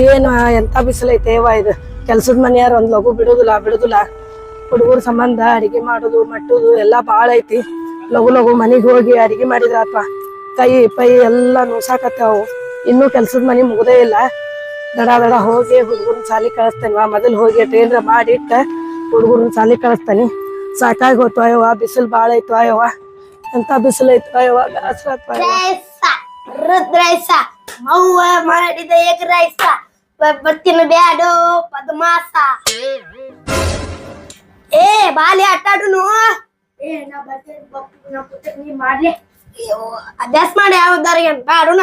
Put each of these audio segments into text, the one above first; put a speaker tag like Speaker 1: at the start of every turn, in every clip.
Speaker 1: ಏನು ಎಂತ ಬಿಸಿಲೈತೆ ಯವ್ವ ಇದು? ಕೆಲ್ಸದ ಮನೆಯಾರ ಒಂದ್ ಲಘು ಬಿಡುದಿಲ್ಲ ಬಿಡುದಿಲ್ಲ. ಹುಡುಗರ ಸಂಬಂಧ, ಅಡಿಗೆ ಮಾಡೋದು, ಮಟ್ಟುದು ಎಲ್ಲಾ ಬಾಳ ಐತಿ. ಲಘು ಲಘು ಮನೆಗೆ ಹೋಗಿ ಅಡಿಗೆ ಅಥವಾ ಕೈ, ಪೈ ಎಲ್ಲಾ ನುಸಾಕತ್ತಾವು ಇನ್ನೂ ಕೆಲ್ಸದ ಮನೆ ಮುಗದೇ ಇಲ್ಲ. ದಡ ದಡ ಹೋಗಿ ಹುಡುಗರನ್ನ ಸಾಲಿ ಕಳಿಸ್ತೇನೆ ಮೊದಲು ಹೋಗಿ ಟ್ರೇನ್ರ ಮಾಡಿಟ್ಟ ಹುಡುಗರನ್ನ ಸಾಲಿ ಕಳಿಸ್ತಾನೆ. ಸಾಕಾಗಿ ಹೋಯ್ತು ಅಯ್ಯವ್ವ ಬಿಸಿಲು ಭಾಳ ಐತು ಅಯ್ಯವ್ವ ಎಂತ ಬಿಸಿಲು ಐತು ಆಯ್ತು
Speaker 2: ರುದ್ರೈಸ. ಮೌವ ಮಾಡಿದ ಏಕ ರೈಸ ಬರ್ತಿನ ಬ್ಯಾಡೋ ಪದ್ಮಾಸ. ಏ ಬಾಲಿ ಆಟಾಡುನು ಏ ನಾ ಬರ್ತೇನೆ ಬಪ್ಪು ನಾ ಕೂತೇನೆ ನೀ ಮಾಡ್ಲಿ. ಅಯ್ಯೋ, ಅಭ್ಯಾಸ ಮಾಡಿ ಯಾವ ಬ್ಯಾಡುನ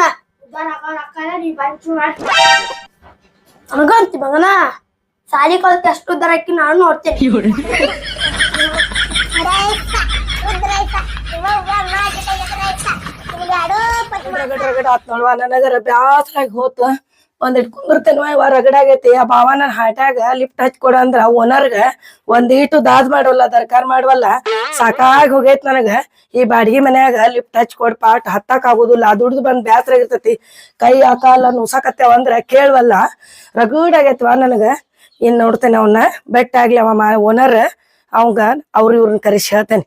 Speaker 2: ನೀ ಬಂಚು ಮಾಡಿ. ನನಗಂತಿ ಮಗನ. ಸಾಲಿ ಕಲ್ತಿ ಅಷ್ಟು ಉದ್ದಾರಕ್ಕೆ ನಾನು ನೋಡ್ತೇನೆ.
Speaker 1: ರಗಡ್ ರಗಡ್ ಆತ್ ನೋಡ್ವ ನನಗರ ಬ್ಯಾಸ್ರಾಗಿ ಹೋತ. ಒಂದಿಟ್ ಕುಂದಿರ್ತೇನ್ವ ಇವ ರಗಡ ಆಗೈತಿ. ಆ ಭಾವನ ಹಾಟ್ಯಾಗ ಲಿಫ್ಟ್ ಹಚ್ಕೊಡ ಅಂದ್ರ ಓನರ್ಗ ಒಂದೀಟು ದಾದ್ ಮಾಡವಲ್ಲ ದರ್ಕಾರ ಮಾಡವಲ್ಲ. ಸಾಕಾಗಿ ಹೋಗೈತ್ ನನಗ. ಈ ಬಾಡಿಗೆ ಮನ್ಯಾಗ ಲಿಫ್ಟ್ ಹಚ್ಕೊಡ್ ಪಾಟ್ ಹತ್ತಾಕ್ ಆಗುದಿಲ್ಲ. ದುಡ್ದು ಬಂದ್ ಬ್ಯಾಸ್ರಾಗಿರ್ತೈತಿ ಕೈ ಆ ಕಾಲ ನುಸಾಕತ್ತೇವ ಅಂದ್ರ ಕೇಳ್ವಲ್ಲ. ರಗಡ್ ಆಗೈತ್ವ ನನಗ. ಇನ್ ನೋಡ್ತೇನೆ ಅವನ್ನ ಬೆಟ್ಟ ಆಗ್ಲಿ ಅವ ಮಾ ಓನರ್ ಅವಂಗ ಅವ್ರ ಇವ್ರನ್ನ ಕರೆಸಿ ಹೇಳ್ತೇನೆ.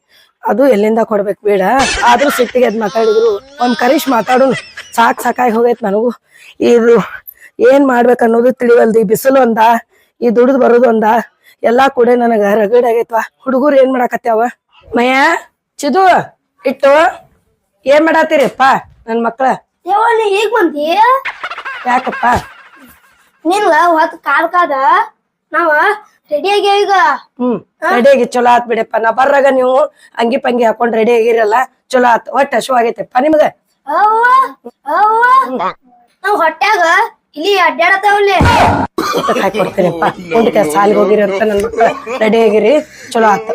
Speaker 1: ಅದು ಎಲ್ಲಿಂದ ಕೊಡ್ಬೇಕು ಬೇಡ. ಆದ್ರೂ ಸಿಟ್ಟಿಗೆ ಅದ್ ಮಾತಾಡಿದ್ರು. ಒಂದ್ ಕರಿಶ್ ಮಾತಾಡು ಸಾಕ್ ಸಾಕಾಗಿ ಹೋಗೈತ್ ನನಗೂ. ಇದು ಏನ್ ಮಾಡ್ಬೇಕು ಅನ್ನೋದು ತಿಳಿವಲ್ದು. ಈ ಬಿಸಿಲು ಒಂದ ಈ ದುಡ್ದು ಬರೋದು ಒಂದ. ಎಲ್ಲಾ ಕೂಡ ನನಗ ರಗಡ್ ಆಗೈತ್ವ. ಹುಡುಗರು ಏನ್ ಮಾಡಾಕತ್ಯಾವ? ಮಯ ಚಿದು ಇಟ್ಟು ಏನ್ ಮಾಡಾತೀರಿಪ್ಪ ನನ್ ಮಕ್ಳ?
Speaker 2: ಈಗ ಬಂದಿ?
Speaker 1: ಯಾಕಪ್ಪ?
Speaker 2: ನಿನ್ಗ ಹೊತ್ತು ಕಾಲ್ ಕಾದ? ನಾವ ರೆಡಿ ಆಗ್ಯಾವ ಈಗ
Speaker 1: ಹ್ಮ್. ರೆಡಿ ಆಗಿ ಚಲೋ ಆತ್ ಬಿಡಪ್ಪ. ನಾ ಬರ್ರಾಗ ನೀವು ಅಂಗಿ ಪಂಗಿ ಹಾಕೊಂಡ್ ರೆಡಿ ಆಗಿರಲ್ಲ ಚಲೋ ಆತ್. ಒಟ್ಟ ಶೋ ಆಗೈತೆಪ್ಪ ನಿಮ್ಗ?
Speaker 2: ನಾವ್ ಹೊಟ್ಯಾಗ ಇಲ್ಲಿ ಅಡ್ಡಾಡತಾವಲ್ಲಿ
Speaker 1: ಊಟಕ್ಕೆ ಹಾಕಿ ಕೊಡ್ತೇನೆಪ್ಪ. ಊಟಕ್ಕೆ ಸಾಲಿಗೆ ಹೋಗಿರಿ ಅಂತ ನನ್ ಮಕ್ಳ ರೆಡಿ ಆಗಿರಿ. ಚಲೋ ಆತ.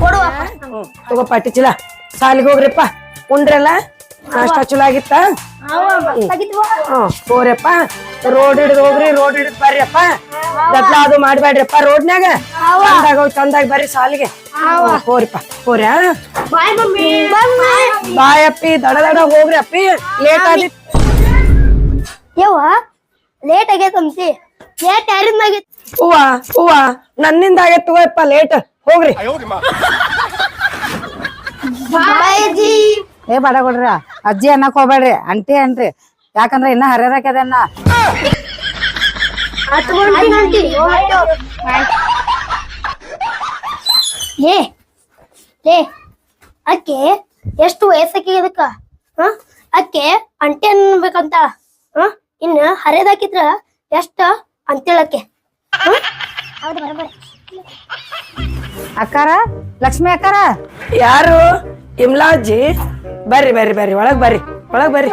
Speaker 2: ಕೊಡುವ
Speaker 1: ತಗೋಪ್ಪ ತಗೋ ಪಾಟಿ ಚೀಲ ಸಾಲಿಗೆ ಹೋಗ್ರಿಪ್ಪ. ಉಂಡ್ರಲ್ಲ? ನಾಷ್ಟ ಚಲೋ ಆಗಿತ್ತ? ಹೋಗ್ರಪ್ಪ. ರೋಡ್ ಹಿಡಿದು ಹೋಗ್ರಿ ರೋಡ್ ಹಿಡಿದು ಬರ್ರಿಯಪ್ಪ ಗದ್ಲ ಅದು ಮಾಡ್ಬೇಡ್ರಿಪ್ಪ ರೋಡ್ನ್ಯಾಗ. ಚಂದಾಗ ಹೋಗಿ ಚಂದಾಗ ಬರ್ರಿ ಸಾಲಿಗೆ. ಹೋರಿಪ್ಪ ಹೋರ್ಯಾ
Speaker 2: ಬಾಯ್ ಬಾಯ್
Speaker 1: ಅಪ್ಪಿ ದಡ ದಡ ಹೋಗ್ರಿ ಅಪ್ಪಿ. ಲೇಟ್ ಆಗಿ
Speaker 2: ಯವ್ವ ಲೇಟ್ ಆಗೈತಂತಿ ಲೇಟ್ ಯಾರಿಂದ ಆಗೈತಿ
Speaker 1: ಹೂವ ಹೂವ. ನನ್ನಿಂದ ಆಗೈತೆ ತಗೋಯಪ್ಪ ಲೇಟ್ ಹೋಗ್ರಿ.
Speaker 2: ಬಾಯಜಿ.
Speaker 3: ಏ ಬಾಡ ಕೊಡ್ರಿ. ಅಜ್ಜಿ ಅನ್ನಕ್ ಹೋಗ್ಬೇಡ್ರಿ. ಅಂಟಿ ಅನ್ರಿ ಯಾಕಂದ್ರ ಇನ್ನ ಹರಿಯರಾಕದನ್ನ
Speaker 2: ಏ ಲೇ ಅಕ್ಕೆ ಎಷ್ಟು ವಯಸ್ಸಕ್ಕೆ ಇದಕ್ಕ? ಹ? ಅಕ್ಕೆ ಅಂಟೆ ಅನ್ಬೇಕಂತ ಹ? ಇನ್ನ ಹರಿಯದಾಕಿದ್ರ ಎಷ್ಟ ಅಂತೇಳಕ್ಕೆ ಹೌದು ಬರೋಬರಿ
Speaker 3: ಅಕ್ಕಾರ ಲಕ್ಷ್ಮಿ ಅಕ್ಕಾರ.
Speaker 1: ಯಾರು? ಇಮ್ಲಾಜಿ. ಬರ್ರಿ ಬರ್ರಿ ಬರ್ರಿ ಒಳಗೆ ಬರ್ರಿ ಒಳಗೆ ಬರ್ರಿ.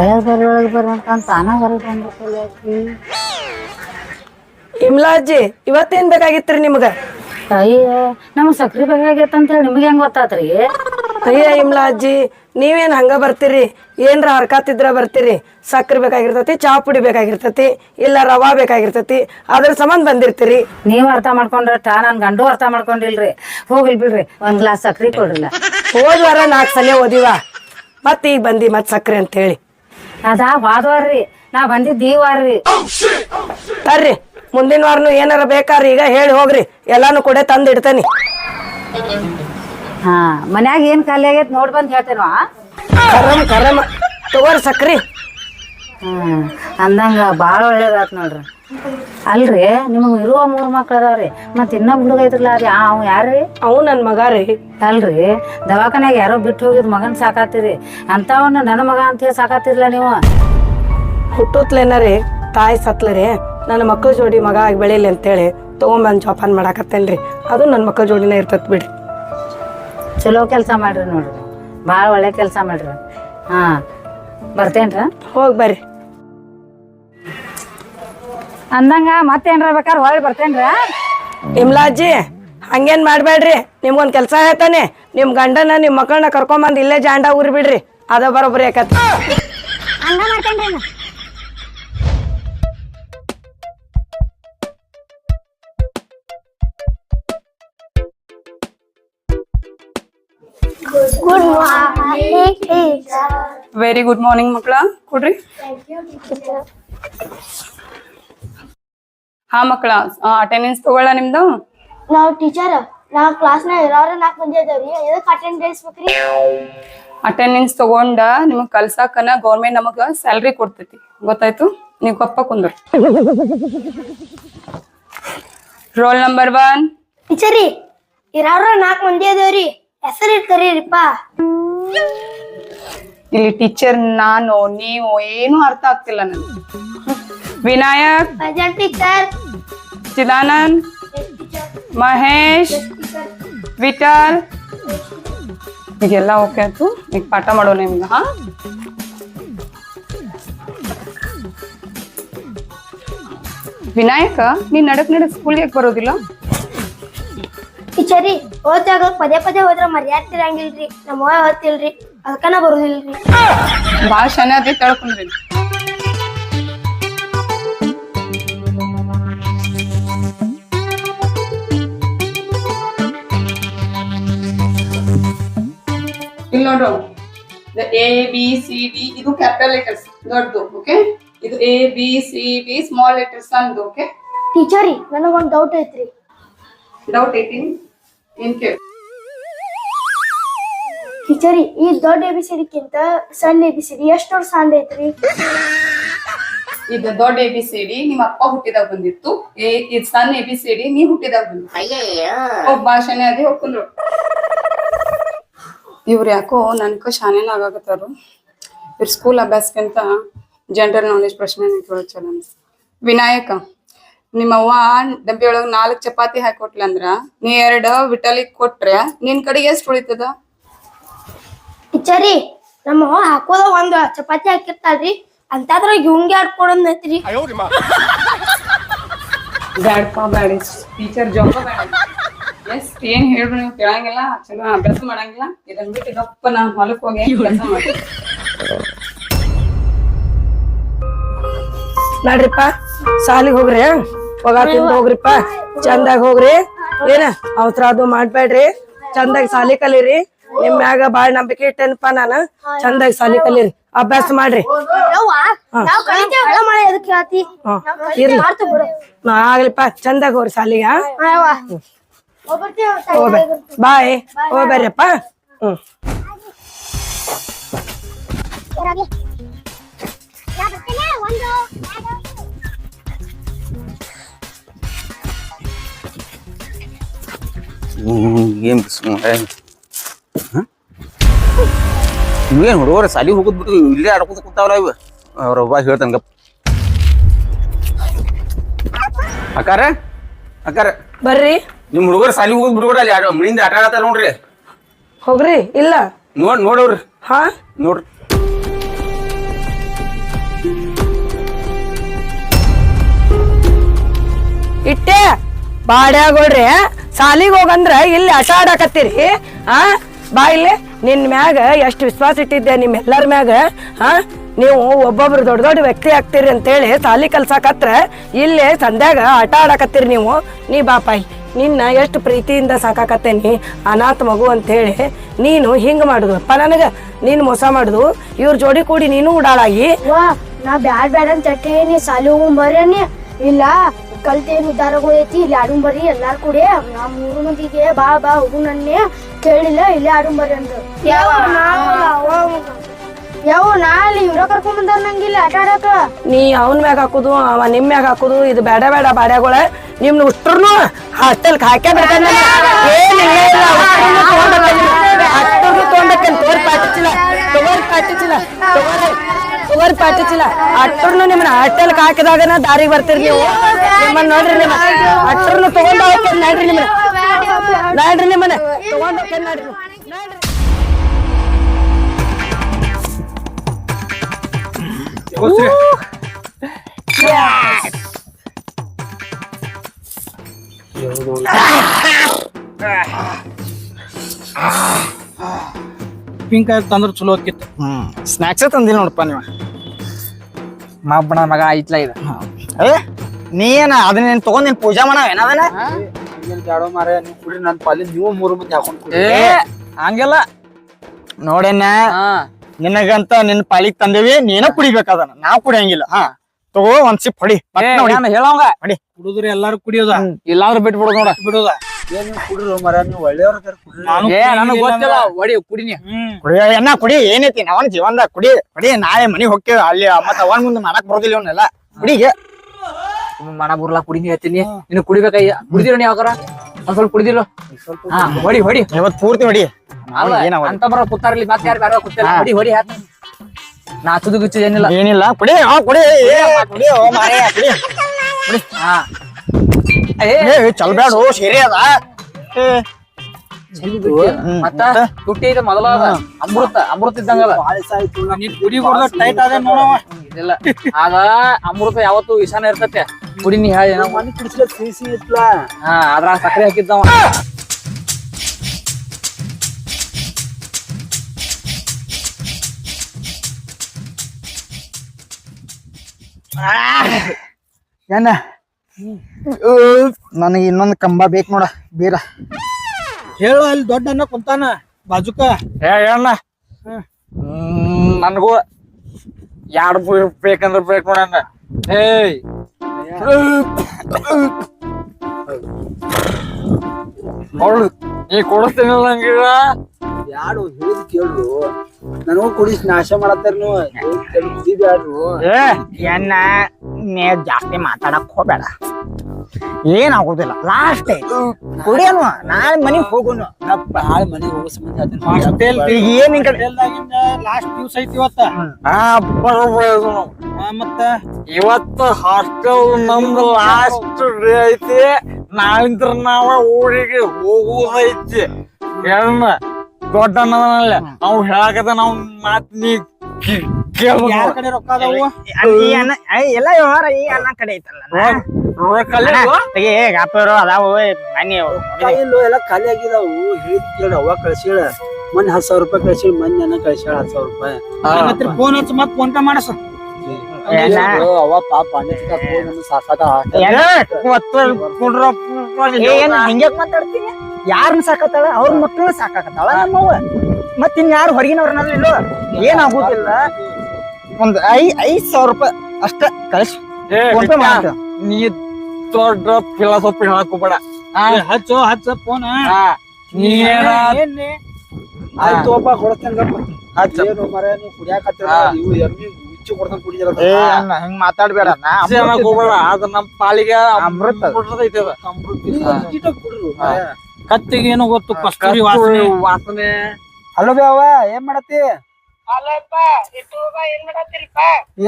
Speaker 3: ಒಳಗ್ ಬರ್ರಿ ಒಳಗೆ ಬರ್ರಿ ಅಂತ ತಾನ ಹೊರಗೆ ಬಂದ್ಬಿಟ್ಟು
Speaker 1: ಇಮ್ಲಾಜಿ ಇವತ್ತೇನ್ ಬೇಕಾಗಿತ್ರಿ ನಿಮ್ಗ?
Speaker 3: ಅಯ್ಯ ನಮ್ಗೆ ಸಕ್ರಿ ಬೇಕಾಗೈತೆ ಅಂತ ಹೇಳಿ ನಿಮ್ಗೆ ಹೆಂಗ್ ಗೊತ್ತಾತ್ರಿ?
Speaker 1: ಅಯ್ಯ ಇಮ್ಲಾಜಿ ನೀವೇನ್ ಹಂಗೆ ಬರ್ತೀರಿ? ಏನರ ಹರ್ಕಾತಿದ್ರ ಬರ್ತೀರಿ? ಸಕ್ಕರೆ ಬೇಕಾಗಿರ್ತತಿ ಚಾ ಪುಡಿ ಬೇಕಾಗಿರ್ತತಿ ಇಲ್ಲ ರವಾ ಬೇಕಾಗಿರ್ತತಿ ಅದ್ರ ಸಂಬಂಧ ಬಂದಿರ್ತೀರಿ.
Speaker 3: ನೀವು ಅರ್ಥ ಮಾಡ್ಕೊಂಡ್ರಟ ನನ್ ಗಂಡು ಅರ್ಥ ಮಾಡ್ಕೊಂಡಿಲ್ರಿ. ಹೋಗಿಲ್ ಬಿಡ್ರಿ ಒಂದ್ ಗ್ಲಾಸ್ ಸಕ್ರಿ ಕೊಡ್ರಿಲ್ಲ
Speaker 1: ಹೋದ್ ವಾರ ನಾಲ್ಕು ಸಲ ಓದಿವ. ಮತ್ ಈಗ ಬಂದಿ ಮತ್ ಸಕ್ಕರೆ ಅಂತ ಹೇಳಿ
Speaker 3: ಅದಾ ಹೋದ್ವಾರ್ರಿ ನಾ ಬಂದಿದ್ದು ಈ ವಾರ್ರಿ.
Speaker 1: ತರ್ರಿ ಮುಂದಿನ ವಾರನು ಏನಾರ ಬೇಕಾರಿ ಈಗ ಹೇಳಿ ಹೋಗ್ರಿ. ಎಲ್ಲಾನು ಕೂಡ ತಂದಿಡ್ತೇನೆ ಇಡ್ತೇನಿ.
Speaker 3: ಹಾ ಮನ್ಯಾಗ ಏನ್ ಖಾಲಿ ಆಗೈತ್ ನೋಡ್ ಬಂದ್ ಹೇಳ್ತೇನವ
Speaker 1: ಕರಮ್ ಕರಮ್ ತಗೋರಿ ಸಕ್ರಿ.
Speaker 3: ಹ್ಮ್ ಅಂದಂಗ ಬಾಳ ಒಳ್ಳೇದಾತ್ ನೋಡ್ರಿ. ಅಲ್ರಿ ನಿಮಗ್ ಇರುವ ಮೂರ್ ಮಕ್ಳು ಅದಾವ್ರಿ ಮತ್ ಇನ್ನೊಬ್ ಹುಡುಗ ಐತ್ರಲ್ಲ ರೀ ಅವ್ ಯಾರ್ರಿ?
Speaker 1: ಅವು ನನ್ ಮಗ ರೀ.
Speaker 3: ಅಲ್ರಿ ದವಾಖಾನ್ಯಾಗ ಯಾರೋ ಬಿಟ್ಟು ಹೋಗಿದ್ ಮಗನ್ ಸಾಕಾತಿರಿ. ಅಂತವನ್ನ ನನ್ನ ಮಗ ಅಂತ ಹೇಳಿ ಸಾಕಾತಿರ್ಲ ನೀವು.
Speaker 1: ಹುಟ್ಟುತ್ಲೇನ ರೀ ತಾಯಿ ಸತ್ಲರಿ ನನ್ನ ಮಕ್ಕಳ ಜೋಡಿ ಮಗ ಆಗಿ ಬೆಳೀಲಿ ಅಂತೇಳಿ ತೊಗೊಂಬಂದು ಜೋಪಾನ ಮಾಡಾಕತ್ತೇನ್ರಿ. ಅದು ನನ್ನ ಮಕ್ಕಳ ಜೋಡಿನೇ ಇರ್ತತ್ ಬಿಡ್ರಿ.
Speaker 3: ಚಲೋ ಕೆಲಸ ಮಾಡ್ರಿ ನೋಡ್ರಿ. ಭಾಳ ಒಳ್ಳೆ ಕೆಲಸ ಮಾಡ್ರಿ. ಹಾ ಬರ್ತೇನ್ರ?
Speaker 1: ಹೋಗಿ ಬರ್ರಿ.
Speaker 3: ಅಂದಂಗ ಮತ್ತೇನ್ರ ಬೇಕಾದ್ರೆ ಹೊಳ್ಳಿ ಬರ್ತೇನ್ರ?
Speaker 1: ಇಮ್ಲಾಜಿ ಹಂಗೇನ್ ಮಾಡ್ಬೇಡ್ರಿ. ನಿಮ್ಗೊಂದ್ ಕೆಲಸ ಹೇಳ್ತಾನೆ. ನಿಮ್ ಗಂಡನ ನಿಮ್ ಮಕ್ಕಳನ್ನ ಕರ್ಕೊಂಬಂದ್ ಇಲ್ಲೇ ಜಾಂಡ ಊರಿ ಬಿಡ್ರಿ. ಅದ ಬರೋಬ್ರಿ ಯಾಕತ್ತ
Speaker 2: ಹಂಗ ಮಾಡ್ತೇನ್ರಿ Good morning.
Speaker 4: Very good morning ಮಕ್ಕಳ ಕೊಡ್ರಿ ಹಾ ಮಕ್ಕಳ ಅಟೆಂಡೆನ್ಸ್ ತಗೊಳ್ಳ ನಿಮ್ದು?
Speaker 2: ನಾವು ಟೀಚರ್ ನಾವ್ ಕ್ಲಾಸ್ನಾಗ ಇರೋರು ನಾಲ್ಕು ಮಂದಿ ಅದಾವ್ರಿ. ಎದಕ್ಕೆ ಅಟೆಂಡೆನ್ಸ್ ಬೇಕ್ರಿ?
Speaker 4: ಅಟೆಂಡೆನ್ಸ್ ತಗೊಂಡ ನಿಮಗ್ ಕಲ್ಸಾಕನ ಗೌರ್ಮೆಂಟ್ ನಮಗ ಸ್ಯಾಲ್ರಿ ಕೊಡ್ತೈತಿ. ಗೊತ್ತಾಯ್ತು? ನೀವು ಕಪ್ಪ ಕುಂದ್ರ. ರೋಲ್ ನಂಬರ್ ಒನ್
Speaker 2: ಟೀಚರಿ ಇರೋರ ನಾಲ್ಕು ಮಂದಿ ಅದಾವ್ರಿ. ಹೆಸರು ಇಟ್ ಕರೀರಿಪ್ಪ
Speaker 4: ಇಲ್ಲಿ ಟೀಚರ್ ನಾನು ನೀವು ಏನು ಅರ್ಥ ಆಗ್ತಿಲ್ಲ ನನಗೆ ವಿನಾಯಕ್
Speaker 2: ಟೀಚರ್
Speaker 4: ಚಿದಾನಂದ್ ಮಹೇಶ್ ವಿಠಲ್. ಈಗೆಲ್ಲ ಓಕೆ ಆಯ್ತು. ಈಗ ಪಾಠ ಮಾಡೋಣ ನಿಮ್ಗೆ ಹಾ? ವಿನಾಯಕ ನೀನ್ ನಡಕ್ ನಡಕ್ ಸ್ಕೂಲ್ ಯಾಕೆ ಬರೋದಿಲ್ಲ?
Speaker 2: ಟೀಚರ್ ಓದ್ದಾಗ ಪದೇ ಪದೇ ಹೋದ್ರೆ ಮರ್ಯಾದೆ ಇರಂಗಿಲ್ರಿ. ನಮ್ಮ ಅವ್ವ ಓದ್ತಿಲ್ರಿ ಅದಕ್ಕನ ಬರುದಿಲ್ರಿ.
Speaker 4: ಭಾಳ ಶನ ಅದೇ ತಳ್ಕೊಂಡ್ರಿ ಇಲ್ಲಿ ನೋಡು ಎ ಬಿ ಸಿ ಡಿ ಇದು ಕ್ಯಾಪಿಟಲ್ ಲೆಟರ್ಸ್ ದೊಡ್ಡದು ಓಕೆ ಇದು A B C D small letters ಅಂದು ಓಕೆ
Speaker 2: ಟೀಚರ್ ರೀ ಒಂದು ಡೌಟ್ ಐತ್ರಿ.
Speaker 4: ಡೌಟ್ ಐತಿ? ಏನ್ ಕೇಳಿ
Speaker 2: ಟೀಚರ್ ಈ ದೊಡ್ಡ ಎ ಬಿ ಸಿ ಡಿಕ್ಕಿಂತ ಸಣ್ಣ ಎ ಬಿ ಸಿ ಡಿ ಎಷ್ಟು ವರ್ಷ ಅಂದ ಐತ್ರಿ?
Speaker 4: ಇದು ದೊಡ್ಡ ಎಬಿಸಿಡಿ ಬಿ ಸಿ ಡಿ ನಿಮ್ಮ ಅಪ್ಪ ಹುಟ್ಟಿದಾಗ ಬಂದಿತ್ತು. ಇದ್ ಇದು ಸಣ್ಣ ಎಬಿಸಿಡಿ ಬಿ ಸಿ ಡಿ ನೀ ಹುಟ್ಟಿದಾಗ ಬಂದಿತ್ತು. ಒಬ್ಬ ಭಾಷೆನೇ ಅದೇ ಹೋಗ್ಕೊಂಡ್ರು. ಇವ್ರು ಯಾಕೋ ನನ್ಕ ಶಾನೇನ ಆಗಾಕತ್ತಾರು. ಇವ್ರ ಸ್ಕೂಲ್ ಅಭ್ಯಾಸಕ್ಕಿಂತ ಜನರಲ್ ನಾಲೆಜ್ ಪ್ರಶ್ನೆ ಕೇಳೋ ಚಲೋ. ವಿನಾಯಕ ನಿಮ್ಮವ್ವ ಡಬ್ಬಿ ಒಳಗ್ ನಾಲ್ಕು ಚಪಾತಿ ಹಾಕೊಟ್ಲಂದ್ರ ನೀ ಎರಡ ವಿಟಲಿಗ್ ಕೊಟ್ರೆ ನಿನ್ ಕಡೆಗೆ ಎಷ್ಟ್ ಉಳಿತದ?
Speaker 2: ಇಚಾರಿ ನಮ್ಮವ್ವ ನಮ್ಮ ಅವ್ವ ಹಾಕೋದ ಒಂದ್ ಚಪಾತಿ ಹಾಕಿರ್ತಾಳ್ರಿ. ಅಂತಾದ್ರ ಇವಂಗೆ ಆಡ್ಕೊಡೋದ್ ಐತ್ರಿ
Speaker 4: ಬ್ಯಾಡಪ್ಪ ಬ್ಯಾಡ. ಟೀಚರ್ ಜಾಬ್ ಬೇಡ ಎಸ್ ಏನ್ ಹೇಳ್ರು ನೀವು ಕೇಳಂಗಿಲ್ಲ ಚಲೋ ಅಭ್ಯಾಸ ಮಾಡಂಗಿಲ್ಲ. ಇದನ್ ಬಿಟ್ಟು ಗಪ್ಪ ನಾನ್ ಹೊಲಕ್ ಹೋಗಿ ಕೆಲಸ ಮಾಡಿ
Speaker 1: ನಡ್ರಿಪ್ಪ ಸಾಲಿಗೆ ಹೋಗ್ರಿ ಹೋಗ ತಿಂದು ಹೋಗ್ರಿಪ್ಪ. ಚಂದಾಗ ಹೋಗ್ರಿ. ಏನ ಅವಸರ ಅದು ಮಾಡ್ಬೇಡ್ರಿ. ಚಂದಾಗಿ ಸಾಲಿ ಕಲೀರಿ. ನಿಮ್ ಮ್ಯಾಗ ಬಾಳ್ ನಂಬಿಕೆ ಇಟ್ಟೇನಪ್ಪ ನಾನು. ಚಂದಾಗಿ ಸಾಲಿ ಕಲೀರಿ. ಅಭ್ಯಾಸ ಮಾಡ್ರಿ. ಇರ್ಲಿ. ಆಗ್ಲಿಪ್ಪ ಚಂದಾಗ ಹೋಗ್ರಿ ಸಾಲಿಗೆ. ಬಾಯ್. ಹೋಗ್ಬರ್ರಿಪ್ಪ ಹ್ಮ್.
Speaker 5: ಏನ್ ಇವೇನ್ ಹುಡುಗರು ಸಾಲಿ ಹೋಗುದ್ ಬಿಟ್ಟು ಇಲ್ಲೇ ಆಡ್ಕೊತ ಕೂತಾವಲ್ಲ ಇವ ಅವ್ರ ಒಬ್ಬ ಹೇಳ್ತಾನ ಗಪ್. ಅಕಾರ ಅಕ್ಕಾರ?
Speaker 1: ಬರ್ರಿ.
Speaker 5: ನಿಮ್ ಹುಡುಗರು ಸಾಲಿ ಹೋಗುದ್ ಬಿಡ್ಬೇಡ ಅಲ್ಲಿ ಆಡ- ಮನಿಯಿಂದ ಆಟ ಆಡತ್ತಾರ ನೋಡ್ರಿ.
Speaker 1: ಹೋಗ್ರಿ ಇಲ್ಲ.
Speaker 5: ನೋಡ್ ನೋಡವ್ರಿ.
Speaker 1: ಹಾ?
Speaker 5: ನೋಡ್ರಿ.
Speaker 1: ಇಟ್ಟೆ. ಬಾಡ್ಯಾಗೋಡ್ರಿ ಸಾಲಿಗೆ ಹೋಗಂದ್ರ ಇಲ್ಲಿ ಆಟ ಆಡಾಕತ್ತೀರಿ ಆ? ಬಾ ಇಲ್ಲಿ. ನಿನ್ ಮ್ಯಾಗ ಎಷ್ಟು ವಿಶ್ವಾಸ ಇಟ್ಟಿದ್ದೆ ನಿಮ್ ಎಲ್ಲರ ಮ್ಯಾಗ, ಆ? ನೀವು ಒಬ್ಬೊಬ್ರು ದೊಡ್ಡ ದೊಡ್ಡ ವ್ಯಕ್ತಿ ಆಗ್ತೀರಿ ಅಂತೇಳಿ ಸಾಲಿ ಕಲ್ಸಾಕತ್ರ ಇಲ್ಲಿ ಸಂಧ್ಯಾಗ ಆಟ ಆಡಕತ್ತೀರಿ ನೀವು. ನೀ ಬಾಪಾಯಿ ನಿನ್ನ ಎಷ್ಟು ಪ್ರೀತಿಯಿಂದ ಸಾಕಾಕತ್ತೇನಿ ಅನಾಥ ಮಗು ಅಂತೇಳಿ ನೀನು ಹಿಂಗ್ ಮಾಡುದು. ಅಪ್ಪ ನನಗ, ನೀನು ಮೋಸ ಮಾಡುದು. ಇವ್ರ ಜೋಡಿ ಕೂಡಿ ನೀನು ಉಡಾಳಾಗಿ.
Speaker 2: ನಾ ಬ್ಯಾಡ್ ಬ್ಯಾಡ್ ಅಂತ ಸಾಲಿ ಹೋಗ್ಬರ್ರಿ ಇಲ್ಲ ಕಲ್ತೇನ್ ಉದ್ದಾರ ಐತಿ, ಇಲ್ಲಿ ಆಡುನ್ ಬರ್ರಿ ಎಲ್ಲಾರ್ ಕೂಡಿ ನಾ ಮೂರು ಮಂದಿಗೆ ಬಾ ಬಾ ಹೋಗು ನನ್ನೇ. ಕೇಳಿಲ್ಲ, ಇಲ್ಲೇ ಆಡುನ್ ಬರ್ರಿ ಅಂದ್ರು ಯಾವ ನಾ ಅಲ್ಲಿ ಇವ್ರ ಕರ್ಕೊಂಡ್ ಬಂದಾರ ನಂಗಿಲ್ಲ ಆಟ ಆಡಕ.
Speaker 1: ನೀ ಅವನ್ ಮ್ಯಾಗ ಹಾಕುದು, ಅವ ನಿಮ್ ಮ್ಯಾಗ ಹಾಕುದು, ಇದು ಬೇಡ ಬೇಡ, ಬಾಡ್ಯಾಗಳ. ನಿಮ್ನ ಉಷ್ಟ್ರು ಹಾಸ್ಟೆಲ್ ಹಾಕೇ ಬೇಕಂದ ಏನಿಲ್ಲ ಇಲ್ಲ ಉಷ್ಟ್ರುನು ತಗೊಂಡೋಗ್ತೇನೆ. ಅಷ್ಟುನು ತಗೊಂಡೋಗ್ತೇನೆ. ತಗೋರಿ ಪಾಟಿಚಿಲ್ಲ ತಗೋರಿ ಪಾಟಿಚಿಲ್ಲ ತಗೋರಿ ತಗೋರಿ ಪಾಟಿಚಿಲ್ಲ ಅಟ್ಟರ್ನು ನಿಮ್ಮನ್ನ ಅಟ್ಟಲ್ ಹಾಕಿದಾಗನ ದಾರಿಗೆ ಬರ್ತೀರಿ ನೀವು. ನಿಮ್ಮನ್ನ ನೋಡ್ರಿ ನಿಮ್ಮ ಅಟ್ಟರ್ನು ತಗೊಂಡ್ ಹೋಗ್ತೇನೆ ನೋಡ್ರಿ ನಿಮ್ಮನ್ನ. ನೋಡ್ರಿ ನಿಮ್ಮನ್ನ. ತಗೊಂಡ್ ಹೋಗ್ತೇನೆ ನೋಡ್ರಿ ನೋಡ್ರಿ
Speaker 6: ಪಿಂಕ್ ತಂದ್ರ ಚಲೋ ಆಕಿತ್ತು
Speaker 7: ಹ್ಮ್. ಸ್ನಾಕ್ಸ್ ತಂದಿಲ್ಲ ನೋಡಪ್ಪ ನೀವು.
Speaker 6: ಮಾಬಣ ಮಗ ಐತ್ಲ ಇದು.
Speaker 7: ಏ ನೀ ಏನ ಅದನ್ನ ನೀನ್ ತಗೊಂಡ್ ನೀನ್ ಪೂಜಾ ಮಾಡವ ಏನದನ
Speaker 6: ಏನ್ ಜಾಡೋ ಮಾರ ನೀವು ನನ್ನ ಪಾಲಿ ನೀವು ಮೂರು ಮಂದಿ ಹಾಕೊಂಡ್ ಕುಡಿ
Speaker 7: ಏ ಹಂಗೆಲ್ಲ. ನೋಡೇನ
Speaker 6: ಹಾ.
Speaker 7: ನಿನಗಂತ ನಿನ್ ಪಾಲಿಗೆ ತಂದೇವಿ ನೀನ ಕುಡಿಬೇಕದನ ಅದನ್ನ. ನಾವ್ ಕುಡಿಯಂಗಿಲ್ಲ. ಹಾ ತಗೋ ಒಂದ್ ಸಿಪ್ ಹೊಡಿ. ಮತ್ತೆ ನೋಡಿ.
Speaker 6: ಹೇಳವಂಗ
Speaker 7: ಹೊಡಿ.
Speaker 6: ಕುಡಿದ್ರೆ ಎಲ್ಲಾರು ಕುಡಿಯೋದ?
Speaker 7: ಇಲ್ಲಾಂದ್ರೆ ನೋಡಿ ನೋಡ.
Speaker 6: ಬಿಡೋದ
Speaker 8: ಕುಡ್ರು ಮರ ನೀವು ಒಳ್ಳೆಯವ್ರ ಕುಡ್ರಿ.
Speaker 6: ನಾನು
Speaker 8: ಏ ನನಗ್ ಗೊತ್ತಿಲ್ಲ ಒಡಿ ಕುಡಿನಿ.
Speaker 7: ಕುಡಿಯ ಎನ್ನ ಕುಡಿ ಏನೈತಿ ನಾವನ್ ಜೀವನದಾಗ ಕುಡಿ ಕುಡಿ ನಾಳೆ ಮನಿಗ್ ಹೋಗ್ತೇವೆ ಅಲ್ಲಿ ಮತ್ತ ಅವನ್ ಮುಂದೆ ಮಾಡಕ್ ಬರೋದಿಲ್ಲ ಇವನ್ನೆಲ್ಲ ಕುಡಿಗೆ
Speaker 8: ಮನ ಬುರ್ಲಾ ಕುಡಿನಿ ಹೇಳ್ತೀನಿ. ನೀನು ಕುಡಿಬೇಕಯ್ಯ ಕುಡಿದಿರ ನೀ ಒಂದ್ ಸ್ವಲ್ಪ ಕುಡಿದಿಲ್ಲ ಹಾ ಹೊಡಿ ಹೊಡಿ.
Speaker 7: ಇವತ್ ಪೂರ್ತಿ ಹೊಡಿ.
Speaker 8: ಅಂತ ಬರೋ ಕೂತಾರಲ್ಲಿ ಮತ್ತೆ ಯಾರು ಬೇರೆ ಕೂತಾರ. ಹೊಡಿ ಹೊಡಿ ಹಾಕ ನಾಚುದು ಗಿಚ್ಚುದು ಏನಿಲ್ಲ.
Speaker 7: ಏನಿಲ್ಲ ಕುಡಿ ಹಾ ಕುಡಿ ಏ, ಕುಡಿ ಓ ಮಾರಾಯ, ಕುಡಿ.
Speaker 8: ಹಾ.
Speaker 7: ಏ ಚಲ್ ಬ್ಯಾಡ ಓ ಸೇರಿ ಅದ.
Speaker 8: ಮತ್ತ ತುಟ್ಟಿ ಐತೆ ಮೊದಲ ಅದ. ಅಮೃತ ಅಮೃತ ಇದ್ದಂಗಲ್ಲ
Speaker 6: ನೀ ಕುಡಿ ಕುಡ್ದ ಟೈಟ್ ಅದೇ ನೋಡವ
Speaker 8: ಇಲ್ಲ ಆಗ ಅಮೃತ ಯಾವತ್ತು ವಿಷಾನ ಇರ್ತತೆ. ಕುಡಿ ನೀ ಹೇಳಿ ಏನೋ
Speaker 6: ಮನಿ ಕುಡಿಸ್ಲ ಸಿಹಿ ಇತ್ಲ.
Speaker 8: ಹಾ ಅದ್ರಾಗ ಸಕ್ಕರೆ ಹಾಕಿದ್ದವ.
Speaker 7: ಏನ? ನನಗೆ ಇನ್ನೊಂದು ಕಂಬ ಬೇಕು ನೋಡ ಬೀರ.
Speaker 6: ಹೇಳ ಅಲ್ಲಿ ದೊಡ್ಡ ಅನ್ನ ಕುಂತಾನ ಬಾಜುಕ.
Speaker 7: ಏ ಹೇಳಣ್ಣ. ನನಗೂ ಎರಡು ಬೇಕಂದ್ರೆ ಬೇಕು ನೋಡಣ್ಣ ಏಯ್. ಕೊಡು ನೀ ಕೊಡಿಸ್ತೀನಿ ನಂಗೆ
Speaker 8: ಯಾರು ಹೇಳಿದ್ ಕೇಳು ನನಗೂ ಕುಡಿಸ್ ನಾಶ ಮಾಡತ್ತಾರ ನೀವು. ಬ್ಯಾಡ್ರು
Speaker 7: ಏ ಎನ್ನ ನೀ ಜಾಸ್ತಿ ಮಾತಾಡಕ್ ಹೋಗ್ಬೇಡ. ಏನಾಗೋದಿಲ್ಲ. ಲಾಸ್ಟ್ ಕುಡಿಯನು ನಾಳೆ ಮನಿಗ್ ಹೋಗುನು.
Speaker 8: ಮನೆಗೆ ಹೋಗೋ ಸಂಬಂಧ ಹೇಳ್ತೀನಿ.
Speaker 7: ಈಗ ಏನ್ ನಿನ್ ಕಡೆ
Speaker 6: ಹೋಟೆಲ್ದಾಗಿಂದ ಲಾಸ್ಟ್ ದಿವಸ ಐತಿ ಇವತ್ತ. ಮತ್ತ?
Speaker 7: ಇವತ್ತು ಹಾಸ್ಟೆಲ್ ನಮ್ದು ಲಾಸ್ಟ್ ಡೇ ಐತಿ. ನಾಳಿಂದ್ರ ನಾವ ಊರಿಗೆ ಹೋಗುದೈತಿ. ಹೇಳ ದೊಡ್ಡ ನಾವು ಹೇಳಕದ ನಾವು ಮಾತ್ ನೀ.
Speaker 6: ಯಾರ ಕಡೆ ರೊಕ್ಕ ಅದಾವು?
Speaker 7: ಎಲ್ಲ ವ್ಯವಹಾರ ಈ ಅಣ್ಣ ಕಡೆ ಐತಲ್ಲ ತೆಗಿ ಗಾಪರು ಅದಾವು ಮನೆ
Speaker 8: ಇಲ್ಲೋ ಎಲ್ಲ ಖಾಲಿ ಆಗಿದಾವು. ಹೇಳಿದ್ ಕೇಳು ಅವ ಕಳ್ಸಿಳ. ಮೊನ್ನೆ ಹತ್ತು ಸಾವಿರ ರೂಪಾಯಿ ಕಳ್ಸಿಳ ಮೊನ್ನೆ ನನ್ನ ಕಳ್ಸಿಳ ಹತ್ತು ಸಾವಿರ ರೂಪಾಯಿ.
Speaker 6: ಫೋನ್ ಹಚ್ಚ ಮತ್ತೆ ಫೋನ್ ಪೇ ಮಾಡಸ.
Speaker 8: ಅಯ್ಯೋ, ಅವ ಪಾಪ ಅಣ್ಣ ಸಾಕಾದ
Speaker 7: ಮಾತಾಡ್ತೀನಿ? ಯಾರನ್ನ ಸಾಕತ್ತಾಳ? ಅವ್ರ ಮಕ್ಕಳನ್ನ ಸಾಕಾಕತ್ತಾಳ ನಮ್ಮವ್ವ. ಮತ್ತಿನ್ ಇನ್ ಯಾರು ಹೊರಗಿನವ್ರನ್ನ ಇಲ್ಲೋ ಏನಾಗುದಿಲ್ಲ ಒಂದ್ ಐ ಐದ್ ಸಾವಿರ ರೂಪಾಯಿ ಅಷ್ಟ ಕಳ್ಸಿ ಫೋನ್ ಪೇ ಮಾಡ್ತೇವೆ ನೀ ದೊಡ್ಡ ಫಿಲಾಸಫಿ ಹೇಳಕ್ ಹೋಗ್ಬೇಡ
Speaker 6: ಹಚ್ಚೋ ಹಚ್ಚ ಫೋನ್
Speaker 7: ನೀ
Speaker 8: ಆಯ್ತು ಒಬ್ಬ ಕೊಡಸ್ತೇನಪ್ಪ
Speaker 7: ಹಚ್ಚ.
Speaker 8: ಏನು ಮರ ನೀವು ಕುಡಿಯಾಕತ್ತೀರ
Speaker 7: ಹಾ.
Speaker 8: ನೀವು ಎಮ್ಮಿ ಹುಚ್ಚು ಕೊಡ್ತಾನೆ ಕುಡಿದಿರ
Speaker 7: ಏ ಅಣ್ಣ ಹಿಂಗ್ ಮಾತಾಡ್ಬೇಡ ನಾ ಅಮೃತ ಹೋಗ್ಬೇಡ ಅದ ನಮ್ ಪಾಲಿಗೆ ಅಮೃತ ಐತಿ ಅದ
Speaker 6: ಗೊತ್ತು ಕಸ್ತೂರಿ ವಾಸನೆ
Speaker 7: ವಾಸನೆ
Speaker 8: ಹಲೋ ಬೇವ ಏನ್ ಮಾಡತ್ತಿ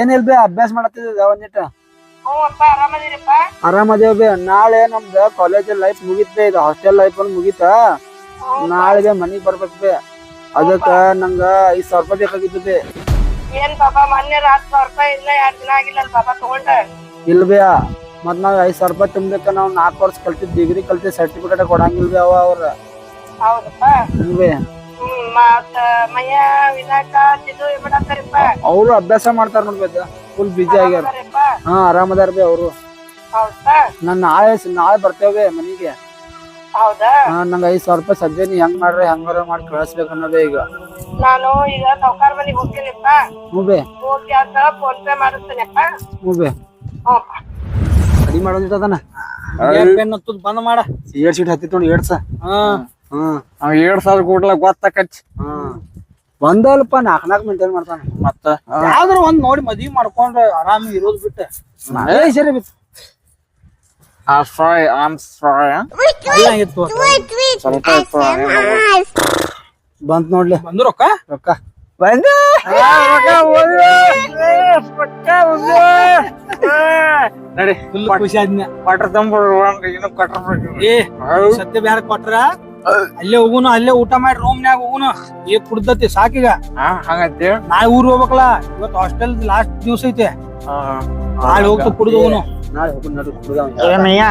Speaker 8: ಏನಿಲ್ ಬೇ ಅಭ್ಯಾಸ ಮಾಡತ್ತಿದ್ದ ಒಂದಿಟ್ಟ. ಆರಾಮದೇವ್ ಬೇ ನಾಳೆ ನಮ್ದ ಕಾಲೇಜ್ ಲೈಫ್ ಮುಗಿತೇ ಇದು ಹಾಸ್ಟೆಲ್ ಲೈಫ್ ಒಂದು ಮುಗಿತ. ನಾಳೆಗೆ ಮನಿಗ್ ಬರ್ಬೇಕ್ ಬೇ. ಅದಕ್ಕ ನಂಗ ಐದ್ ಸಾವಿರ ರೂಪಾಯಿ ಬೇಕಾಗಿತ್ತು ಬೇ.
Speaker 1: ಏನ್ ಬಾಬಾ ಮೊನ್ನೆ ಹತ್ತು ಸಾವಿರ ರೂಪಾಯಿ ಇಲ್ಲ ಎರಡ್ ದಿನ ಆಗಿಲ್ಲ ಬಾಬಾ ತಗೊಂಡ.
Speaker 8: ಇಲ್ಲ ಬೇ ಮತ್ ನಾವ್ ಐದ್ ಸಾವಿರ ರೂಪಾಯಿ ತುಂಬಬೇಕ ನಾವ್ ನಾಲ್ಕು ವರ್ಷ ಕಲ್ತಿದ್ ಡಿಗ್ರಿ ಕಲ್ತಿದ್ ಸರ್ಟಿಫಿಕೇಟ್ ಕೊಡಂಗಿಲ್ಲ ಬೇ ಅವ ಅವ್ರ.
Speaker 1: ಹೌದಪ್ಪ.
Speaker 8: ಅವ್ರು ಅಭ್ಯಾಸ ಮಾಡ್ತಾರ ನೋಡ್ಬೇಕ ಫುಲ್ ಬಿಜಿ ಆಗ್ಯಾರ? ಹಾ ಆರಾಮದಾರ ಬಿ ಅವರು.
Speaker 1: ಹೌದಾ?
Speaker 8: ನಾನ್ ನಾಳೆ ನಾಳೆ ಬರ್ತೇವೆ ಮನಿಗೆ. ನಂಗೆ ಐದ್ ಸಾವಿರ ರೂಪಾಯಿ ಸದ್ಯ ನೀ ಹೆಂಗ್ ಮಾಡ್ರಿ ಹೆಂಗಾರ ಮಾಡಿ ಕಳಿಸ್ಬೇಕು ಅನ್ನೋದೇ ಈಗ.
Speaker 1: ನಾನು ಈಗ ಸೌಕಾರ ಮನೆಗೆ ಹೋಗ್ತೀನಿಪ್ಪ
Speaker 8: ಹ್ಞೂ ಬೇ.
Speaker 1: ಹೋಗಿ ಅಂತ ಫೋನ್ ಪೇ ಮಾಡಿಸ್ತೀನಪ್ಪ
Speaker 8: ಹ್ಞೂ ಬೇ.
Speaker 1: ಹ್ಞೂ
Speaker 8: ಅಡಿ ಮಾಡೋದಿಟ್ಟು ಅದನ್ನ?
Speaker 6: ಪೆನ್ ಹತ್ತುದ್ ಬಂದ್ ಮಾಡ.
Speaker 8: ಏಡ್ ಸೀಟ್ ಹತ್ತಿತ್ತು ನೋಡಿ ಏಡ್ಸ
Speaker 6: ಹಾ.
Speaker 8: ಹ್ಮ್
Speaker 7: ಅವ್ ಎರಡ್ ಸಾವಿರ ಕೊಡ್ಲ ಗೊತ್ತಾಕಚ್ಚ
Speaker 8: ಹ್ಮ್. ಒಂದಲ್ಪ ನಾಲ್ಕ್ ನಾಲ್ಕು ಮೇಂಟೈನ್ ಮಾಡ್ತಾನ?
Speaker 7: ಮತ್ತ?
Speaker 6: ಯಾವ್ದಾರ ಒಂದ್ ನೋಡಿ ಮದ್ವಿ ಮಾಡ್ಕೊಂಡ್ರ ಆರಾಮ್ ಇರೋದ್ ಬಿಟ್ಟ.
Speaker 8: ಸರಿ ಬಿತ್ತು
Speaker 7: ಆ ಸಾರಿ ಆಮ್ ಸಾರಿ
Speaker 6: ಏನಾಗಿತ್ತು
Speaker 7: ಸ್ವಲ್ಪ
Speaker 8: ಬಂತ್ ನೋಡ್ಲಿ.
Speaker 6: ಬಂದು ರೊಕ್ಕ?
Speaker 8: ರೊಕ್ಕ.
Speaker 7: ಬಂದ. ನಡಿ.
Speaker 6: ಖುಷಿ ಆದ್ನ
Speaker 7: ಕ್ವಾರ್ಟರ್ ತಂಬಿಡು ಇನ್ನು ಕ್ವಾರ್ಟರ್
Speaker 6: ಏ ಸತ್ಯ ಬ್ಯಾರ ಕೊಟ್ರ? ಅಲ್ಲೇ ಹೋಗುನು ಅಲ್ಲೇ ಊಟ ಮಾಡಿ ರೂಮ್ನ್ಯಾಗ ಹೋಗುನು ಏ ಕುಡ್ದತಿ ಸಾಕೀಗ.
Speaker 7: ಹಾ ಹಂಗಂತಿ.
Speaker 6: ನಾಳೆ ಊರ್ ಹೋಗ್ಬೇಕಲ್ಲ ಇವತ್ತು ಹಾಸ್ಟೆಲ್ ಲಾಸ್ಟ್ ದಿವಸ ಐತೆ. ನಾಳೆ ಹೋಗ್ತು ಕುಡ್ದು ಹೋಗುನು.
Speaker 8: ನಾಳೆ
Speaker 7: ಏನಯ್ಯ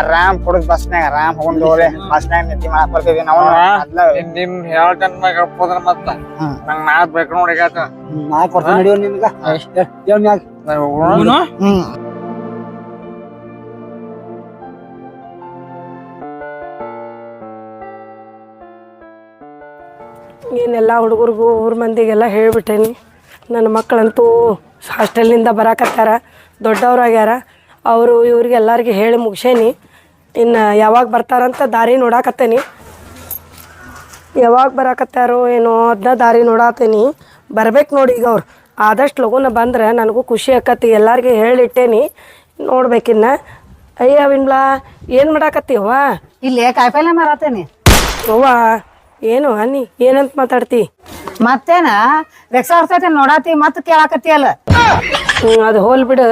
Speaker 7: ಆರಾಮ್ ಕುಡಿದ್ ಬಸ್ನಾಗ ಆರಾಮ್ ಹೋಗೊಂಡ್ ಹೋಗ್ರಿ ಬಸ್ನಾಗ ನಿದ್ದೆ ಮಾಡಕ್ ಬರ್ತೀವಿ ನಾವು. ನಿಮ್ ಹೇಳ್ತೇನ್ ಮ್ಯಾಗ ಹೋದ್ರ ಮತ್ತ. ನಂಗ್ ನಾ ಬೇಕು ನೋಡಿ
Speaker 8: ನಾಲ್ಕು ವರ್ಷ ನಡೆಯೋ ಹ್ಮ್ ಹೇಳ್ ಮ್ಯಾಗ
Speaker 6: ಹೋಗುನು?
Speaker 1: ಏನೆಲ್ಲ ಹುಡುಗರಿಗೂ ಊರ ಮಂದಿಗೆಲ್ಲ ಹೇಳಿಬಿಟ್ಟೇನಿ. ನನ್ನ ಮಕ್ಕಳಂತೂ ಹಾಸ್ಟೆಲ್ನಿಂದ ಬರಾಕತ್ತಾರ ದೊಡ್ಡವ್ರಾಗ್ಯಾರ. ಅವರು ಇವ್ರಿಗೆ ಎಲ್ಲರಿಗೆ ಹೇಳಿ ಮುಗಿಸೇನಿ. ಇನ್ನು ಯಾವಾಗ ಬರ್ತಾರಂತ ದಾರಿ ನೋಡಾಕತ್ತೇನಿ. ಯಾವಾಗ ಬರಾಕತ್ತಾರೋ ಏನೋ ಅದನ್ನ ದಾರಿ ನೋಡಾತೀನಿ. ಬರ್ಬೇಕು ನೋಡಿ ಈಗ ಅವ್ರು. ಆದಷ್ಟು ಲಗುನ ಬಂದ್ರೆ ನನಗೂ ಖುಷಿ ಆಕತ್ತಿ ಎಲ್ಲರಿಗೆ ಹೇಳಿಟ್ಟೇನಿ. ನೋಡ್ಬೇಕಿನ್ನ. ಅಯ್ಯ ವಿನ್ಲಾ ಏನು ಮಾಡಾಕತ್ತೀವ
Speaker 3: ಇಲ್ಲೇ ಕಾಯಿಪಲ್ಲೆ ಮಾರತ್ತೇನಿ
Speaker 1: ಅವ್ವ ಏನು ಅನ್ನಿ ಏನಂತ ಮಾತಾಡ್ತಿ?
Speaker 3: ಮತ್ತೇನ? ಹರ್ತೈತಿ ನೋಡಾತಿ ಮತ್ತೆ ಕೇಳಾಕತ್ತಿಯಲ್ಲ
Speaker 1: ಅಲ್ಲ. ಅದು ಹೋಲ್ ಬಿಡು.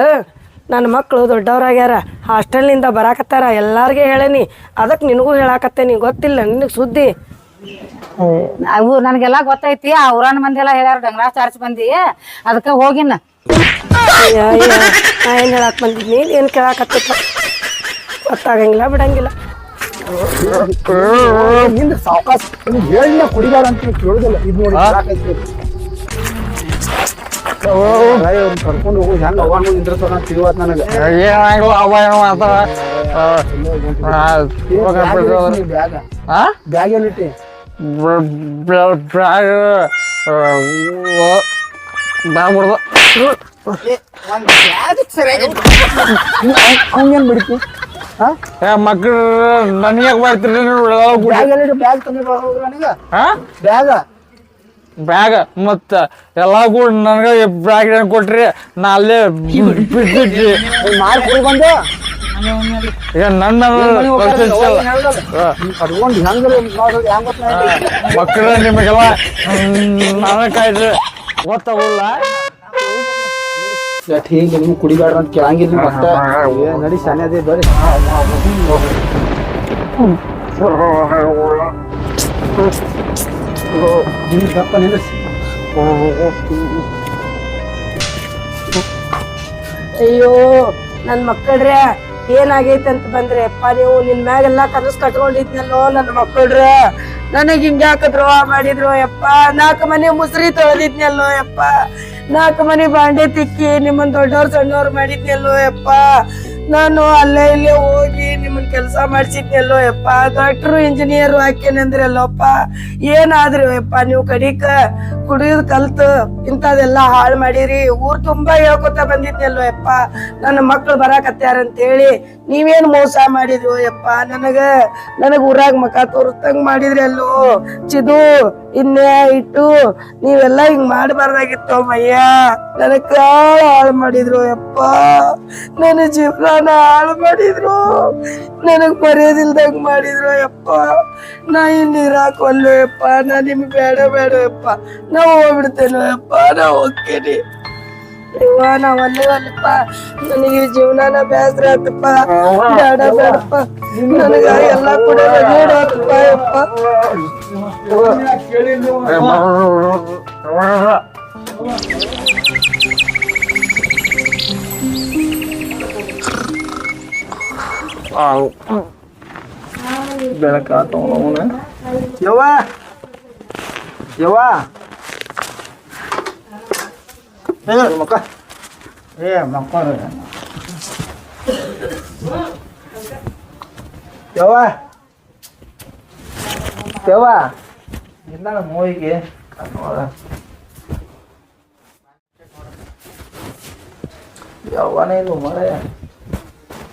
Speaker 1: ನನ್ನ ಮಕ್ಕಳು ದೊಡ್ಡವ್ರಾಗ್ಯಾರ. ಹಾಸ್ಟೆಲ್ನಿಂದ ಬರಾಕತ್ತಾರ. ಎಲ್ಲಾರ್ಗೆ ಹೇಳೇನಿ. ಅದಕ್ಕೆ ನಿನಗೂ ಹೇಳಾಕತ್ತೇನಿ. ಗೊತ್ತಿಲ್ಲ ನಿನಗೆ ಸುದ್ದಿ.
Speaker 3: ಅವು ನನಗೆಲ್ಲ ಗೊತ್ತೈತಿ. ಆ ಊರನ ಮಂದಿ ಎಲ್ಲ ಹೇಳ್ಯಾರ ಡಂಗ್ರಾ ಚಾರ್ಜ್ ಬಂದಿ. ಅದಕ್ಕೆ ಹೋಗಿನ.
Speaker 1: ಅಯ್ಯ ಅಯ್ಯ. ನಾ ಏನು ಬಂದಿದ್ನಿ? ಏನು ಕೇಳಾಕತ್ತಿತ್ತ ಗೊತ್ತಾಗಂಗಿಲ್ಲ ಬಿಡಂಗಿಲ್ಲ.
Speaker 8: ಹಿಂದ್ ಸಾವಕಾಶ ಹೇಳಿನ ಕುಡಿಬಾರ ಅಂತ ಕೇಳುದಿಲ್ಲ. ಇದು ನೋಡಿ ಕರ್ಕೊಂಡು ಹೋಗಿ ಹೆಂಗ ಅವಾಗ ಅಂತ ತಿಳಿವತ್ ನನಗೆ. ಬ್ಯಾಗ ಬ್ಯಾಗ್. ಎಲ್ಲಿಟ್ಟಿ? ಅವ್ನೇನ್ ಬಿಡ್ತಿ?
Speaker 6: ಮಕ್ಳು ನನಗೆ ಬರ್ತೀರಿ
Speaker 8: ಬ್ಯಾಗ್ ಬ್ಯಾಗ್ ನನಗ.
Speaker 6: ಮತ್ತ ಎಲ್ಲಾ ಕೂಡ ನನಗೆ ಬ್ಯಾಗ್ ಕೊಟ್ರಿ? ನಾ ಅಲ್ಲೇ
Speaker 8: ಮಾಡಿ ಬಂದೆ.
Speaker 6: ಈಗ ನನ್ನ ಮಕ್ಕಳ ನಿಮಗೆಲ್ಲ ನನ್ನ ಕಾಯ್ರಿ ಗೊತ್ತಾಗಲ್ಲ
Speaker 8: ಹೀಗೆ ನೀವು ಕುಡಿಬೇಡ್ರ ಅಂತ ಕೇಳಂಗಿಲ್ಲ ಮತ್ತ ನಡಿ ಅದೇ ಬರ್ರಿ. ನಿಮ್ಗೆ ದಪ್ಪ ನಿಲ್ಲಿಸಿ
Speaker 1: ಅಯ್ಯೋ ನನ್ನ ಮಕ್ಕಳ್ರೆ ಏನಾಗೈತೆ ಅಂತ ಬಂದ್ರೆ ಅಪ್ಪ ನೀವು ನಿನ್ ಮ್ಯಾಗೆಲ್ಲ ಕನಸು ಕಟ್ಕೊಂಡಿದ್ನಲ್ಲೋ ನನ್ನ ಮಕ್ಕಳ್ರೆ. ನನಗೆ ಹಿಂಗ್ಯಾಕ ಯಾಕೆ ದ್ರೋಹ ಮಾಡಿದ್ರು, ಯಪ್ಪ? ನಾಲ್ಕು ಮನೆ ಮುಸ್ರಿ ತೊಳೆದಿದ್ನಲ್ಲೋ, ಯಪ್ಪ? ನಾಲ್ಕು ಮನೆ ಬಾಂಡೆ ತಿಕ್ಕಿ ನಿಮ್ಮನ್ ದೊಡ್ಡವ್ರು ಸಣ್ಣವ್ರು ಮಾಡಿದ್ನಲ್ಲೋ, ಯಪ್ಪ? ನಾನು ಅಲ್ಲೇ ಇಲ್ಲೇ ಹೋಗಿ ನಿಮ್ಮನ್ ಕೆಲಸ ಮಾಡ್ಸಿದ್ನಲ್ಲೋ ಯಪ್ಪ. ಡಾಕ್ಟ್ರು ಇಂಜಿನಿಯರ್ ಹಾಕೇನಂದ್ರಲ್ಲೋಪ್ಪ ಏನಾದ್ರಿ ಯಪ್ಪ, ನೀವು ಕಡಿಕ ಕುಡಿಯೋದ್ ಕಲ್ತು ಇಂಥದೆಲ್ಲ ಹಾಳು ಮಾಡಿರಿ. ಊರ್ ತುಂಬಾ ಹೇಳ್ಕೊತ ಬಂದಿದ್ನಲ್ಲೋ ಯಪ್ಪ. ನನ್ನ ಮಕ್ಳು ಬರಾಕತ್ಯಾರ ಅಂತೇಳಿ ನೀವೇನ್ ಮೋಸ ಮಾಡಿದ್ರು ಯಪ್ಪ. ನನಗ ನನಗ ಊರಾಗ ಮಕ ತೋರಿಸ್ದಂಗ್ ಮಾಡಿದ್ರಿ ಅಲ್ಲೋ ಚಿದು, ಇನ್ನೇ ಇಟ್ಟು ನೀವೆಲ್ಲ ಹಿಂಗ್ ಮಾಡಬಾರ್ದಾಗಿತ್ತು ಮಯ್ಯ. ನನಗ್ ಕಾಳ ಹಾಳು ಮಾಡಿದ್ರು ಯಪ್ಪ. ನನ್ನ ಜೀವನ ಹಾಳು ಮಾಡಿದ್ರು. ನನಗ್ ಮರ್ಯಾದಿಲ್ದಂಗ್ ಮಾಡಿದ್ರು ಅಪ್ಪ ನಾ ಇನ್ ಇರಾಕ್ ಅಪ್ಪ ಯಪ್ಪ. ನಾ ನಿಮ್ಗೆ ಬೇಡ ಬೇಡ, ಯಪ್ಪ. ನಾ ಹೋಗ್ಬಿಡ್ತೇನೆ, ಯಪ್ಪ. ನಾ ಹೋಗ್ತೀನಿ. ಯವ್ವ, ನಾ ಒಲ್ಲೆ ಒಲ್ಲಪ್ಪ. ನನಗೆ ಜೀವನಾನ ಬೇಸರ ಆತಪ್ಪ. ಬೇಡ, ಬೇಡಪ್ಪ. ನನಗ ಎಲ್ಲ ಕೂಡ ರಗಡ್ ಆತಪ್ಪ ಯಪ್ಪ
Speaker 8: ಯವ್ವ! ಯವ್ವ! ಏ, ಮಕ್ಕ. ಏ ಮಕ್ಕ ಯವ್ವ! ಯವ್ವ! ಇಂದಾಳ ಮೂವಿಗೆ ಯವ್ವನೇ ಇದು ಮಳೆ?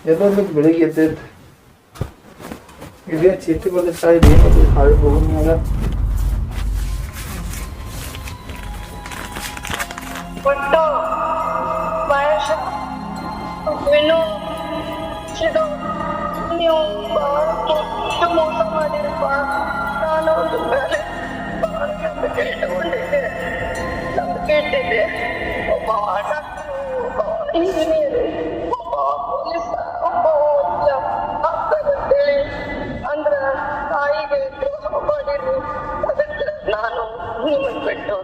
Speaker 8: ಎದೊಂದಕ್ಕೆ ಬೆಳಿಗ್ಗೆ ಎದ್ದೈತೆ ಇದೇ ಚೀಟಿ ಬಂದಿರ್ತಾ ಇದೆ ಏನದು ಹಾಳು ಹೋಗೋದ್ಮ್ಯಾಗ
Speaker 1: ನೀವು ಮೋಸ ಮಾಡಿರಪ್ಪ ನಾನು ಒಂದು ಮೇಲೆ ನಂಬಿಕೆ ಇಟ್ಟುಕೊಂಡಿದ್ದೆ ನಂಬಿಕೆ ಇಟ್ಟಿದ್ದೆ ಒಬ್ಬ ಡಾಕ್ಟ್ರು ಒಬ್ಬ ಇಂಜಿನಿಯರು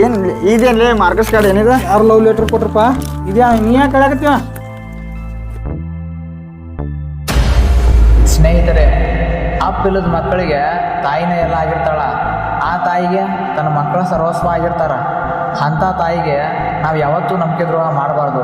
Speaker 7: ಏನ್ ರೀ ಮಾರ್ಕಸ್ ಕಾರ್ಡ್ ಏನಿದೆ?
Speaker 6: ಯಾರು ಲವ್ ಲೆಟರ್ ಕೊಟ್ರಪ್ಪ? ಇದ್ಯಾ? ನೀ ಯಾಕೆ ಹೇಳಕತ್ತೀವ
Speaker 9: ಸ್ನೇಹಿತರೆ ಅಪ್ಪಿಲ್ಲದ ಮಕ್ಕಳಿಗೆ ತಾಯಿನೇ ಎಲ್ಲ ಆಗಿರ್ತಾಳ. ಆ ತಾಯಿಗೆ ತನ್ನ ಮಕ್ಕಳ ಸರ್ವಸ್ವ ಆಗಿರ್ತಾರ. ಅಂಥ ತಾಯಿಗೆ ನಾವು ಯಾವತ್ತೂ ನಂಬಿಕೆ ದ್ರೋಹ ಮಾಡಬಾರ್ದು.